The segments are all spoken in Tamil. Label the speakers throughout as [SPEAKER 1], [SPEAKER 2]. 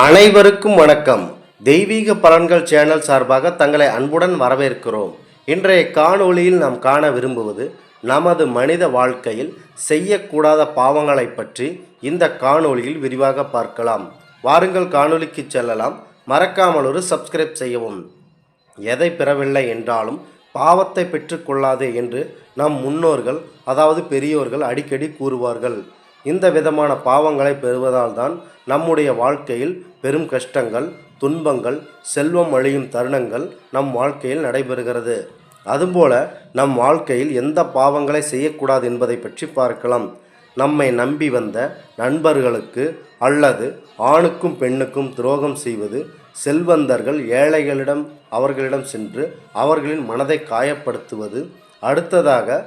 [SPEAKER 1] அனைவருக்கும் வணக்கம். தெய்வீக பலன்கள் சேனல் சார்பாக தங்களை அன்புடன் வரவேற்கிறோம். இன்றைய காணொளியில் நாம் காண விரும்புவது நமது மனித வாழ்க்கையில் செய்யக்கூடாத பாவங்களை பற்றி இந்த காணொளியில் விரிவாக பார்க்கலாம். வாருங்கள் காணொளிக்கு செல்லலாம். மறக்காமல் ஒரு சப்ஸ்கிரைப் செய்யவும். எதை பெறவில்லை என்றாலும் பாவத்தை பெற்றுக்கொள்ளாதே என்று நம் முன்னோர்கள் அதாவது பெரியோர்கள் அடிக்கடி கூறுவார்கள். இந்த விதமான பாவங்களை பெறுவதால் தான் நம்முடைய வாழ்க்கையில் பெரும் கஷ்டங்கள் துன்பங்கள் செல்வம் அழியும் தருணங்கள் நம் வாழ்க்கையில் நடைபெறுகிறது. அதுபோல நம் வாழ்க்கையில் எந்த பாவங்களை செய்யக்கூடாது என்பதை பற்றி பார்க்கலாம். நம்மை நம்பி வந்த நண்பர்களுக்கு அல்லது ஆணுக்கும் பெண்ணுக்கும் துரோகம் செய்வது செல்வந்தர்கள் ஏழைகளிடம் அவர்களிடம் சென்று அவர்களின் மனதை காயப்படுத்துவது. அடுத்ததாக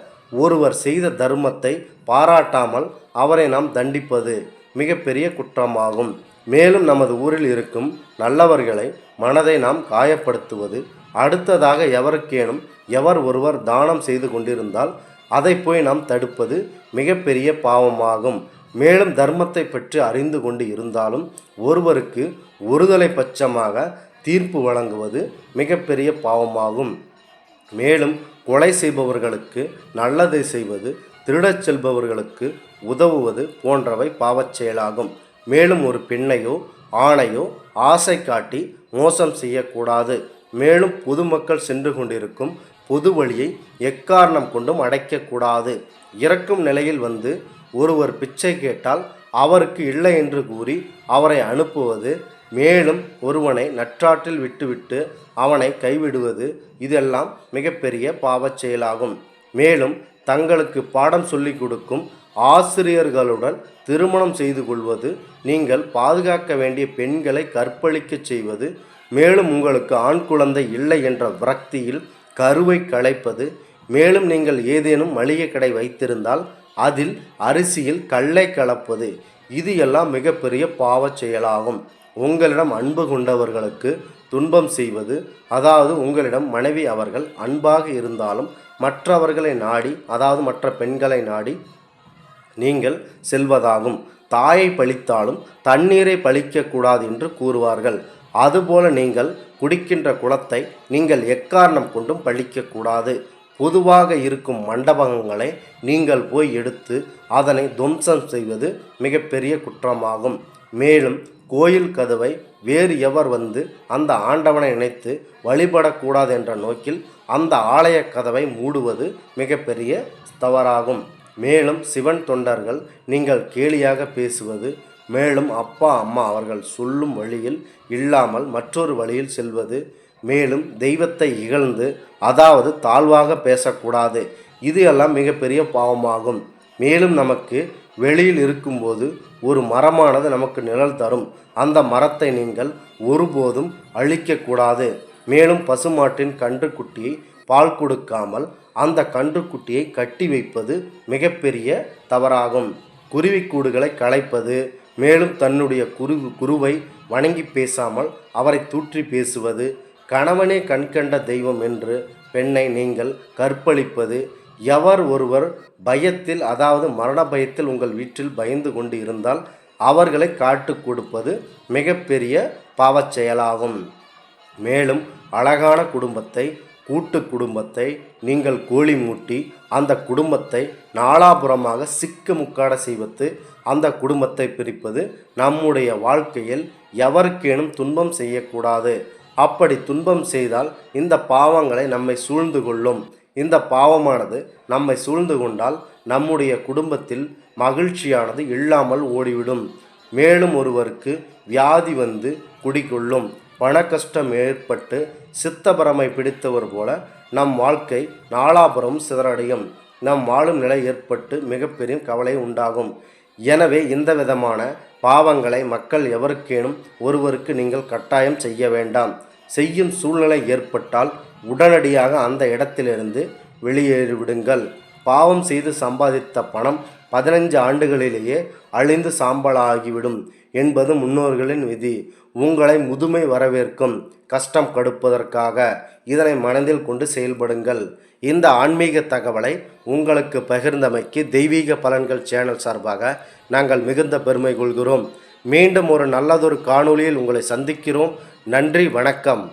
[SPEAKER 1] ஒருவர் செய்த தர்மத்தை பாராட்டாமல் அவரை நாம் தண்டிப்பது மிகப்பெரிய குற்றமாகும். மேலும் நமது ஊரில் இருக்கும் நல்லவர்களை மனதை நாம் காயப்படுத்துவது அடுத்ததாக எவருக்கேனும் எவர் ஒருவர் தானம் செய்து கொண்டிருந்தால் அதை போய் நாம் தடுப்பது மிகப்பெரிய பாவமாகும். மேலும் தர்மத்தை பற்றி அறிந்து கொண்டு இருந்தாலும் ஒருவருக்கு ஒருதலை பட்சமாக தீர்ப்பு வழங்குவது மிகப்பெரிய பாவமாகும். மேலும் கொலை செய்பவர்களுக்கு நல்லதை செய்வது திருடச் செல்பவர்களுக்கு உதவுவது போன்றவை பாவச் செயலாகும். மேலும் ஒரு பெண்ணையோ ஆணையோ ஆசை காட்டி மோசம் செய்யக்கூடாது. மேலும் பொதுமக்கள் சென்று கொண்டிருக்கும் பொது வழியை எக்காரணம் கொண்டும் அடைக்கக்கூடாது. இறக்கும் நிலையில் வந்து ஒருவர் பிச்சை கேட்டால் அவருக்கு இல்லை என்று கூறி அவரை அனுப்புவது மேலும் ஒருவனை நற்றாற்றில் விட்டுவிட்டு அவனை கைவிடுவது இதெல்லாம் மிகப்பெரிய பாவச் செயலாகும். மேலும் தங்களுக்கு பாடம் சொல்லிக் கொடுக்கும் ஆசிரியர்களுடன் திருமணம் செய்து கொள்வது நீங்கள் பாதுகாக்க வேண்டிய பெண்களை கற்பழிக்கச் செய்வது மேலும் உங்களுக்கு ஆண் குழந்தை இல்லை என்ற விரக்தியில் கருவை களைப்பது மேலும் நீங்கள் ஏதேனும் மளிகை கடை வைத்திருந்தால் அதில் அரிசியில் கல்லை கலப்பது இது எல்லாம் மிகப்பெரிய பாவச் செயலாகும். உங்களிடம் அன்பு கொண்டவர்களுக்கு துன்பம் செய்வது அதாவது உங்களிடம் மனைவி அவர்கள் அன்பாக இருந்தாலும் மற்றவர்களை நாடி அதாவது மற்ற பெண்களை நாடி நீங்கள் செல்வதாகும். தாயை பழித்தாலும் தண்ணீரை பழிக்கக்கூடாது என்று கூறுவார்கள். அதுபோல நீங்கள் குடிக்கின்ற குளத்தை நீங்கள் எக்காரணம் கொண்டும் பழிக்கக்கூடாது பொதுவாக இருக்கும் மண்டபங்களை நீங்கள் போய் எடுத்து அதனை துவம்சம் செய்வது மிகப்பெரிய குற்றமாகும். மேலும் கோயில் கதவை வேறு எவர் வந்து அந்த ஆண்டவனை நினைத்து வழிபடக்கூடாது என்ற நோக்கில் அந்த ஆலய கதவை மூடுவது மிகப்பெரிய தவறாகும். மேலும் சிவன் தொண்டர்கள் நீங்கள் கேலியாக பேசுவது மேலும் அப்பா அம்மா அவர்கள் சொல்லும் வழியில் இல்லாமல் மற்றொரு வழியில் செல்வது மேலும் தெய்வத்தை இகழ்ந்து அதாவது தாழ்வாக பேசக்கூடாது. இது எல்லாம் மிகப்பெரிய பாவமாகும். மேலும் நமக்கு வெளியில் இருக்கும்போது ஒரு மரமானது நமக்கு நிழல் தரும். அந்த மரத்தை நீங்கள் ஒருபோதும் அழிக்கக்கூடாது. மேலும் பசுமாட்டின் கன்றுக்குட்டியை பால் கொடுக்காமல் அந்த கன்றுக்குட்டியை கட்டி வைப்பது மிகப்பெரிய தவறாகும். குருவிக்கூடுகளை களைப்பது மேலும் தன்னுடைய குரு குருவை வணங்கி பேசாமல் அவரை தூற்றி பேசுவது கணவனே கண்கண்ட தெய்வம் என்று பெண்ணை நீங்கள் கற்பழிப்பது எவர் ஒருவர் பயத்தில் அதாவது மரண பயத்தில் உங்கள் வீட்டில் பயந்து கொண்டு இருந்தால் அவர்களை காட்டு கொடுப்பது மிகப்பெரிய பாவச் செயலாகும். மேலும் அழகான குடும்பத்தை கூட்டு குடும்பத்தை நீங்கள் கோழி மூட்டி அந்த குடும்பத்தை நாலாபுறமாக சிக்கு முக்காட செய்வது அந்த குடும்பத்தை பிரிப்பது நம்முடைய வாழ்க்கையில் எவருக்கேனும் துன்பம் செய்யக்கூடாது. அப்படி துன்பம் செய்தால் இந்த பாவங்களை நம்மை சூழ்ந்து கொள்ளும். இந்த பாவமானது நம்மை சூழ்ந்து கொண்டால் நம்முடைய குடும்பத்தில் மகிழ்ச்சியானது இல்லாமல் ஓடிவிடும். மேலும் ஒருவருக்கு வியாதி வந்து குடிக்கொள்ளும் பண கஷ்டம் ஏற்பட்டு சித்தபரமை பிடித்தவர் போல நம் வாழ்க்கை நாலாபுரம் சிதறடையும். நம் வாழும் நிலை ஏற்பட்டு மிகப்பெரிய கவலை உண்டாகும். எனவே இந்த விதமான பாவங்களை மக்கள் எவருக்கேனும் ஒருவருக்கு நீங்கள் கட்டாயம் செய்ய வேண்டாம். செய்யும் சூழ்நிலை ஏற்பட்டால் உடனடியாக அந்த இடத்திலிருந்து வெளியேறிவிடுங்கள். பாவம் செய்து சம்பாதித்த பணம் பதினஞ்சு ஆண்டுகளிலேயே அழிந்து சாம்பலாகிவிடும் என்பது முன்னோர்களின் விதி. உங்களை முதுமை வரவேற்கும் கஷ்டம் கடுப்பதற்காக இதனை மனதில் கொண்டு செயல்படுங்கள். இந்த ஆன்மீக தகவலை உங்களுக்கு பகிர்ந்தமைக்கு தெய்வீக பலன்கள் சேனல் சார்பாக நாங்கள் மிகுந்த பெருமை கொள்கிறோம். மீண்டும் ஒரு நல்லதொரு காணொளியில் உங்களை சந்திக்கிறோம். நன்றி வணக்கம்.